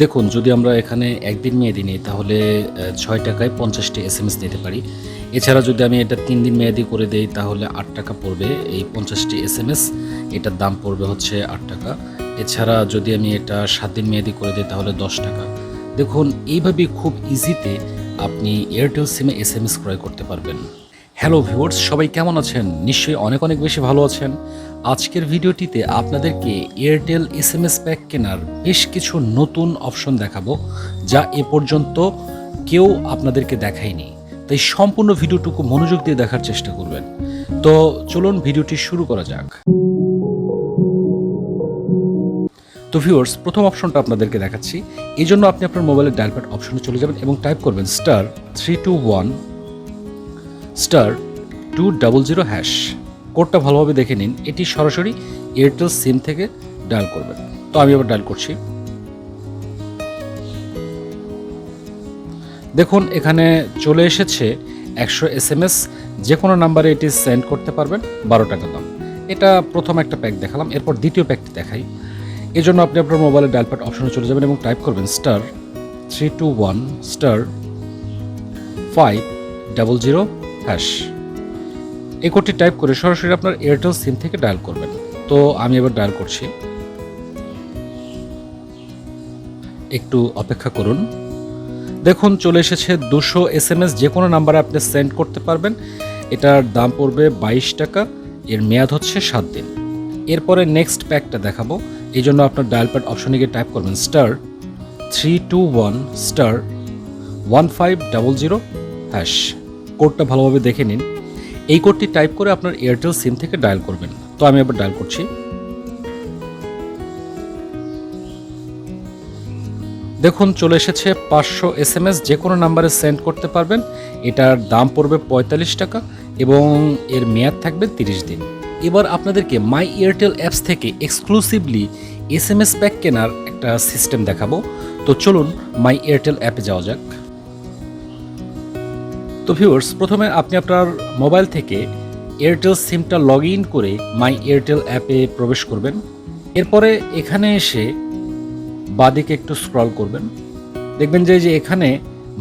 দেখুন, যদি আমরা এখানে একদিন মেয়াদি নিই, তাহলে ছয় টাকায় পঞ্চাশটি এস এম এস নিতে পারি। এছাড়া যদি আমি এটা তিন দিন মেয়াদি করে দেই, তাহলে আট টাকা পড়বে। এই পঞ্চাশটি এস এম এস এটার দাম পড়বে হচ্ছে আট টাকা। এছাড়া যদি আমি এটা সাত দিন মেয়াদি করে দিই, তাহলে দশ টাকা। দেখুন, এইভাবে খুব ইজিতে আপনি এয়ারটেল সিমে এস এম এস ক্রয় করতে পারবেন। হ্যালো ভিউয়ার্স সবাই কেমন আছেন? নিশ্চয়ই অনেক অনেক বেশি ভালো আছেন। আজকের ভিডিওটিতে আপনাদেরকে Airtel S M S pack কেনার বেশ কিছু নতুন অপশন দেখাবো, যা এ পর্যন্ত কেউ আপনাদেরকে দেখায়নি। তাই সম্পূর্ণ ভিডিওটুকু মনোযোগ দিয়ে দেখার চেষ্টা করবেন। তো চলুন ভিডিওটি শুরু করা যাক। তো ভিউয়ার্স প্রথম অপশনটা আপনাদেরকে দেখাচ্ছি। এই জন্য আপনি আপনার মোবাইলের ডায়াল প্যাড অপশনে চলে যাবেন এবং টাইপ করবেন star three two one star two double zero hash. কোডটা ভালোভাবে দেখে নিন। এটি সরাসরি এয়ারটেল সিম থেকে ডায়াল করবেন। তো আমি আবার ডায়াল করছি। দেখুন, এখানে চলে এসেছে একশো এস এম এস যে কোনো নাম্বারে এটি সেন্ড করতে পারবেন, বারো টাকা দাম। এটা প্রথম একটা প্যাক দেখালাম, এরপর দ্বিতীয় প্যাকটি দেখাই। এই জন্য আপনি আপনার মোবাইলে ডায়াল প্যাড অপশনে চলে যাবেন এবং টাইপ করবেন star three two one, star five double zero. Hash. এই কোডটি টাইপ করে সরাসরি আপনার এয়ারটেল সিম থেকে ডায়াল করবেন। তো আমি এবার ডায়াল করছি। একটু অপেক্ষা করুন। দেখুন, চলে এসেছে দুশো এস এম এস যে কোনো নাম্বারে আপনি সেন্ড করতে পারবেন। এটার দাম পড়বে বাইশ টাকা, এর মেয়াদ হচ্ছে সাত দিন। এরপরে নেক্সট প্যাকটা দেখাবো। এই জন্য আপনার ডায়াল প্যাড অপশনে গিয়ে টাইপ করবেন star three two one star one five double zero hash কোডটা ভালোভাবে দেখে নিন। এই কোডটি টাইপ করে আপনার এয়ারটেল সিম থেকে ডায়াল করবেন। তো আমি এবার ডায়াল করছি। দেখুন, চলে এসেছে পাঁচশো এস এম এস যে কোনো নাম্বারে সেন্ড করতে পারবেন। এটার দাম পড়বে পঁয়তাল্লিশ টাকা এবং এর মেয়াদ থাকবে তিরিশ দিন। এবার আপনাদেরকে মাই এয়ারটেল অ্যাপস থেকে exclusively S M S pack কেনার একটা সিস্টেম দেখাবো। তো চলুন মাই এয়ারটেল অ্যাপে যাওয়া যাক। তো ভিউয়ার্স প্রথমে আপনি আপনার মোবাইল থেকে এয়ারটেল সিমটা লগ ইন করে মাই এয়ারটেল অ্যাপে প্রবেশ করবেন। এরপরে এখানে এসে বাদিকে একটু স্ক্রল করবেন। দেখবেন যে যে এখানে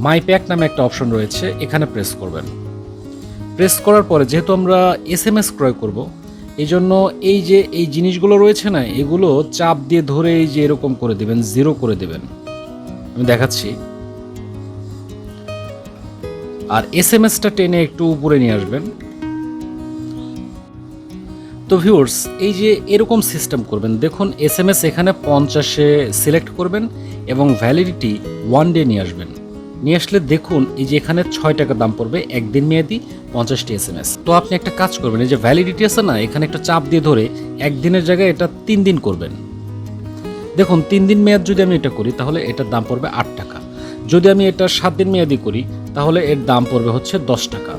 মাই প্যাক নামে একটা অপশন রয়েছে, এখানে প্রেস করবেন। প্রেস করার পরে যেহেতু আমরা এস এম এস ক্রয় করব এই জন্য এই যে এই জিনিসগুলো রয়েছে না, এগুলো চাপ দিয়ে ধরে এই যে এরকম করে দেবেন জিরো করে দেবেন। আমি দেখাচ্ছি। আর এস এম এসটা টেনে একটু উপরে নিয়ে আসবেন। তো ভিউয়ার্স এই যে এরকম সিস্টেম করবেন, দেখুন এস এম এস এখানে পঞ্চাশে সিলেক্ট করবেন এবং ভ্যালিডিটি ওয়ান ডে নিয়ে আসবেন। নিয়ে আসলে দেখুন, এই যে এখানে ছয় টাকা দাম পড়বে, একদিন মেয়াদি পঞ্চাশটি এস এম এস তো আপনি একটা কাজ করবেন, এই যে ভ্যালিডিটি আছে না, এখানে একটা চাপ দিয়ে ধরে একদিনের জায়গায় এটা তিন দিন করবেন। দেখুন, তিন দিন মেয়াদ যদি আমি এটা করি, তাহলে এটার দাম পড়বে আট টাকা। যদি আমি এটা সাত দিন মেয়াদি করি তাহলে এর দাম পড়বে হচ্ছে দশ টাকা।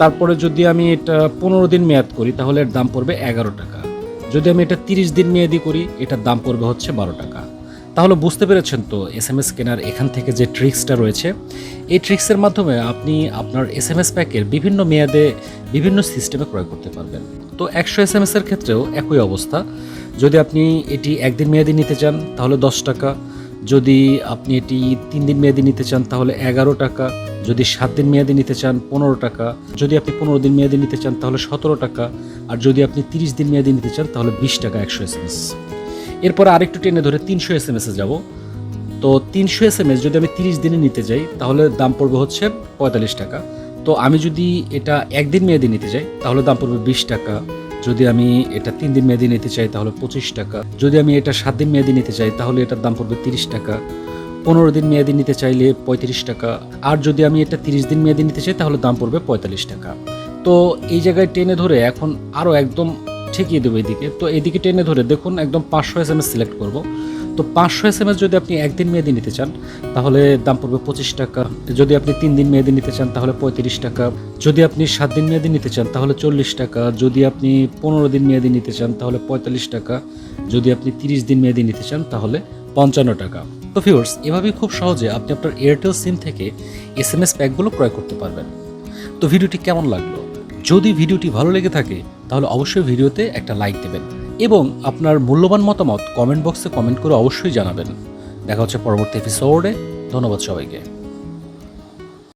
তারপরে যদি আমি এটা পনেরো দিন মেয়াদ করি, তাহলে এর দাম পড়বে এগারো টাকা। যদি আমি এটা তিরিশ দিন মেয়াদি করি, এটার দাম পড়বে হচ্ছে বারো টাকা। তাহলে বুঝতে পেরেছেন তো, এস এম এস কেনার এখান থেকে যে ট্রিক্সটা রয়েছে, এই ট্রিক্সের মাধ্যমে আপনি আপনার এস এম এস প্যাকের বিভিন্ন মেয়াদে বিভিন্ন সিস্টেমে ক্রয় করতে পারবেন। তো একশো এস এম এর ক্ষেত্রেও একই অবস্থা। যদি আপনি এটি একদিন মেয়াদি নিতে চান, তাহলে দশ টাকা। যদি আপনি এটি তিন দিন মেয়াদি নিতে চান, তাহলে এগারো টাকা। যদি সাত দিন মেয়াদি নিতে চান, পনেরো টাকা। যদি আপনি পনেরো দিন মেয়াদি নিতে চান, তাহলে সতেরো টাকা। আর যদি আপনি তিরিশ দিন মেয়াদি নিতে চান, তাহলে বিশ টাকা, একশো এস এম এস। এরপর আরেকটু টেনে ধরে তিনশো এস এম এসে যাব। তো তিনশো এস এম এস যদি আমি তিরিশ দিনে নিতে যাই, তাহলে দাম পড়বে হচ্ছে পঁয়তাল্লিশ টাকা। তো আমি যদি এটা একদিন মেয়াদি নিতে যাই, তাহলে দাম পড়বে বিশ টাকা। যদি আমি এটা তিন দিন মেয়াদি নিতে চাই, তাহলে পঁচিশ টাকা। যদি আমি এটা সাত দিন মেয়াদি নিতে চাই তাহলে এটার দাম পড়বে তিরিশ টাকা। পনেরো দিন মেয়াদি নিতে চাইলে পঁয়ত্রিশ টাকা। আর যদি আমি এটা তিরিশ দিন মেয়াদি নিতে চাই, তাহলে দাম পড়বে পঁয়তাল্লিশ টাকা। তো এই জায়গায় টেনে ধরে এখন আরও একদম ঠেকিয়ে দেবো এদিকে। তো এদিকে টেনে ধরে দেখুন, একদম পাঁচশো এস এম এস সিলেক্ট করব। তো পাঁচশো এস এম এস যদি আপনি একদিন মেয়াদি নিতে চান, তাহলে দাম পড়বে পঁচিশ টাকা। যদি আপনি তিন দিন মেয়াদি নিতে চান, তাহলে পঁয়ত্রিশ টাকা। যদি আপনি সাত দিন মেয়াদি নিতে চান, তাহলে চল্লিশ টাকা। যদি আপনি পনেরো দিন মেয়াদি নিতে চান, তাহলে পঁয়তাল্লিশ টাকা। যদি আপনি তিরিশ দিন মেয়াদি নিতে চান, তাহলে পঞ্চান্ন টাকা। তো ভিউর্স এভাবেই খুব সহজে আপনি আপনার এয়ারটেল সিম থেকে এস এম এস প্যাকগুলো ক্রয় করতে পারবেন। তো ভিডিওটি কেমন লাগল? যদি ভিডিওটি ভালো লেগে থাকে তাহলে অবশ্যই ভিডিওতে একটা লাইক দেবেন এবং আপনার মূল্যবান মতামত কমেন্ট বক্সে কমেন্ট করে অবশ্যই জানাবেন। দেখা হচ্ছে পরবর্তী এপিসোডে ধন্যবাদ সবাইকে।